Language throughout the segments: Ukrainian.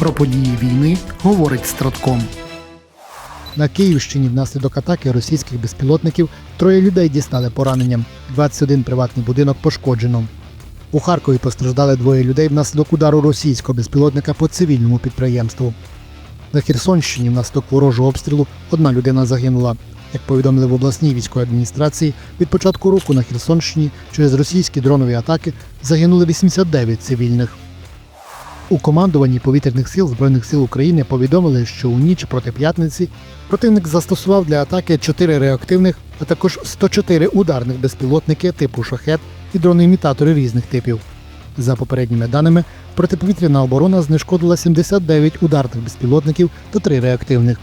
Про події війни говорить Стратком. На Київщині внаслідок атаки російських безпілотників троє людей дістали пораненням. 21 приватний будинок пошкоджено. У Харкові постраждали двоє людей внаслідок удару російського безпілотника по цивільному підприємству. На Херсонщині внаслідок ворожого обстрілу одна людина загинула. Як повідомили в обласній військовій адміністрації, від початку року на Херсонщині через російські дронові атаки загинули 89 цивільних. У командуванні повітряних сил Збройних сил України повідомили, що у ніч проти п'ятниці противник застосував для атаки 4 реактивних, а також 104 ударних безпілотники типу шахет і дрони-імітатори різних типів. За попередніми даними, протиповітряна оборона знешкодила 79 ударних безпілотників та 3 реактивних.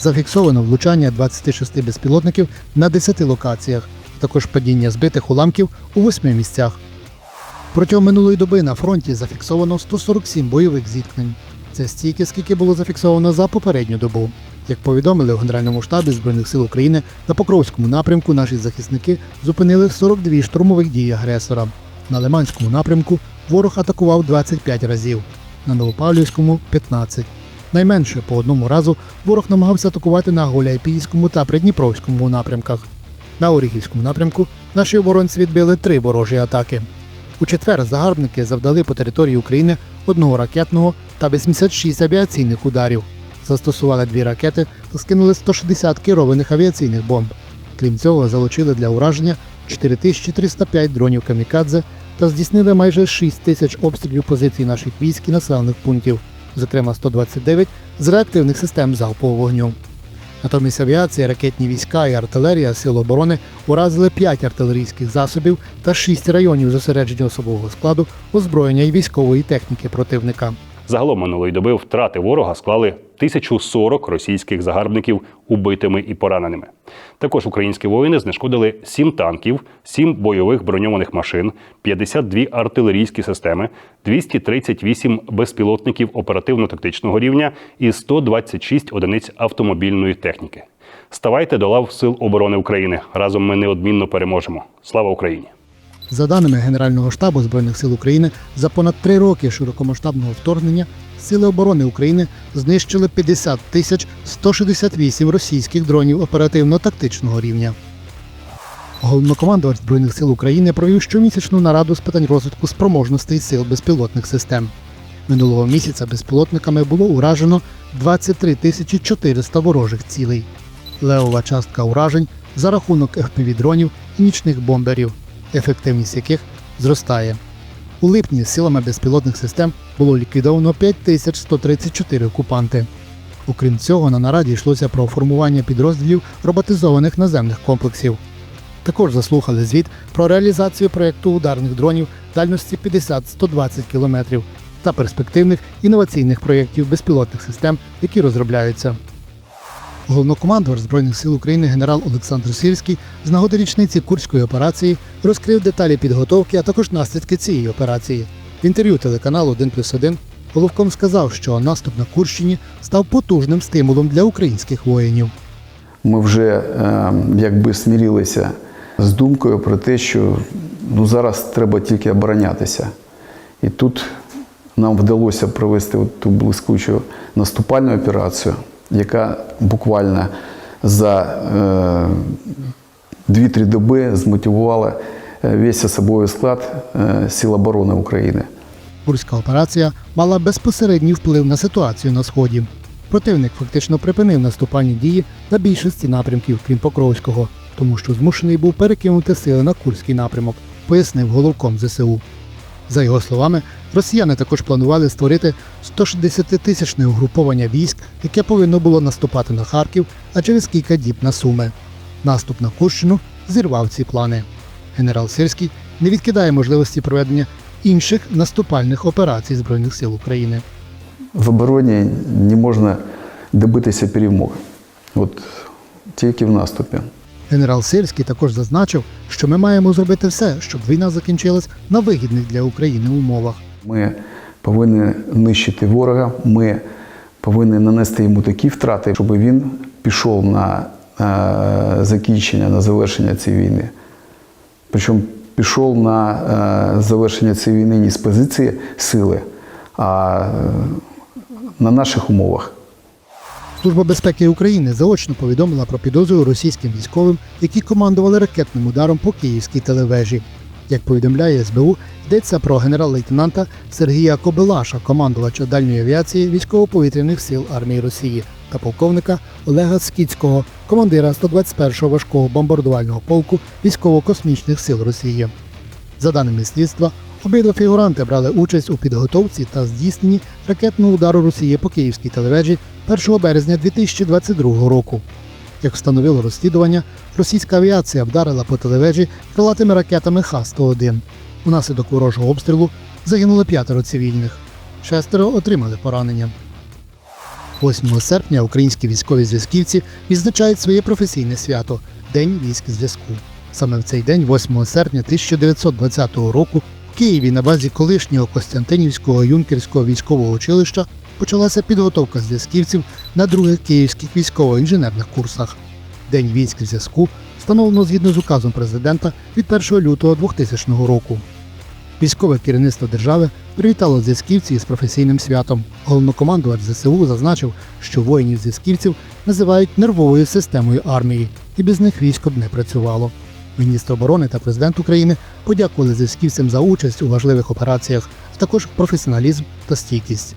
Зафіксовано влучання 26 безпілотників на 10 локаціях, а також падіння збитих уламків у 8 місцях. Протягом минулої доби на фронті зафіксовано 147 бойових зіткнень. Це стільки, скільки було зафіксовано за попередню добу. Як повідомили у Генеральному штабі Збройних сил України, на Покровському напрямку наші захисники зупинили 42 штурмових дії агресора. На Лиманському напрямку ворог атакував 25 разів, на Новопавлівському 15. Найменше по одному разу ворог намагався атакувати на Гуляйпійському та Придніпровському напрямках. На Оріхівському напрямку наші оборонці відбили три ворожі атаки. У четвер загарбники завдали по території України одного ракетного та 86 авіаційних ударів. Застосували дві ракети та скинули 160 керованих авіаційних бомб. Крім цього, залучили для ураження 4305 дронів камікадзе та здійснили майже 6 тисяч обстрілів позицій наших військ і населених пунктів, зокрема 129 з реактивних систем залпового вогню. Натомість авіація, ракетні війська і артилерія Сил оборони уразили 5 артилерійських засобів та 6 районів зосередження особового складу, озброєння і військової техніки противника. Загалом минулої доби втрати ворога склали 1040 російських загарбників убитими і пораненими. Також українські воїни знешкодили 7 танків, 7 бойових броньованих машин, 52 артилерійські системи, 238 безпілотників оперативно-тактичного рівня і 126 одиниць автомобільної техніки. Ставайте до лав Сил оборони України. Разом ми неодмінно переможемо. Слава Україні! За даними Генерального штабу Збройних сил України, за понад три роки широкомасштабного вторгнення Сили оборони України знищили 50 тисяч 168 російських дронів оперативно-тактичного рівня. Головнокомандувач Збройних сил України провів щомісячну нараду з питань розвитку спроможностей сил безпілотних систем. Минулого місяця безпілотниками було уражено 23 тисячі 400 ворожих цілей. Левова частка уражень за рахунок FPV-дронів і нічних бомберів, ефективність яких зростає. У липні силами безпілотних систем було ліквідовано 5134 окупанти. Окрім цього, на нараді йшлося про формування підрозділів роботизованих наземних комплексів. Також заслухали звіт про реалізацію проєкту ударних дронів дальності 50-120 км та перспективних інноваційних проєктів безпілотних систем, які розробляються. Головнокомандувач Збройних сил України генерал Олександр Сирський з нагоди річниці Курської операції розкрив деталі підготовки, а також наслідки цієї операції. В інтерв'ю телеканалу 1 плюс 1 Головком сказав, що наступ на Курщині став потужним стимулом для українських воїнів. Ми вже е, якби смірилися з думкою про те, що ну, зараз треба тільки оборонятися. І тут нам вдалося провести ту блискучу наступальну операцію, яка буквально за е, 2-3 доби змотивувала е, весь особовий склад е, Сил оборони України. Курська операція мала безпосередній вплив на ситуацію на сході. Противник фактично припинив наступальні дії на більшості напрямків, крім Покровського, тому що змушений був перекинути сили на Курський напрямок, пояснив головком ЗСУ. За його словами, росіяни також планували створити 160-тисячне угруповання військ, яке повинно було наступати на Харків, а через кілька діб на Суми. Наступ на Курщину зірвав ці плани. Генерал Сирський не відкидає можливості проведення інших наступальних операцій Збройних сил України. В обороні не можна добитися перемоги. От тільки в наступі. Генерал Сирський також зазначив, що ми маємо зробити все, щоб війна закінчилась на вигідних для України умовах. Ми повинні нищити ворога, ми повинні нанести йому такі втрати, щоб він пішов на е, закінчення, на завершення цієї війни. Причому пішов на е, завершення цієї війни не з позиції сили, а е, на наших умовах. Служба безпеки України заочно повідомила про підозру російським військовим, які командували ракетним ударом по київській телевежі. Як повідомляє СБУ, йдеться про генерал-лейтенанта Сергія Кобелаша, командувача дальньої авіації військово-повітряних сил армії Росії, та полковника Олега Скіцького, командира 121-го важкого бомбардувального полку військово-космічних сил Росії. За даними слідства, обидва фігуранти брали участь у підготовці та здійсненні ракетного удару Росії по київській телевежі 1 березня 2022 року. Як встановило розслідування, російська авіація вдарила по телевежі крилатими ракетами Х-101. Унаслідок ворожого обстрілу загинули п'ятеро цивільних. Шестеро отримали поранення. 8 серпня українські військові зв'язківці відзначають своє професійне свято День військ зв'язку. Саме в цей день, 8 серпня 1920 року, в Києві на базі колишнього Костянтинівського юнкерського військового училища почалася підготовка зв'язківців на других київських військово-інженерних курсах. День військ зв'язку встановлено згідно з указом президента від 1 лютого 2000 року. Військове керівництво держави привітало зв'язківців із професійним святом. Головнокомандувач ЗСУ зазначив, що воїнів-зв'язківців називають нервовою системою армії, і без них військо б не працювало. Міністр оборони та президент України подякували зв'язківцям за участь у важливих операціях, а також професіоналізм та стійкість.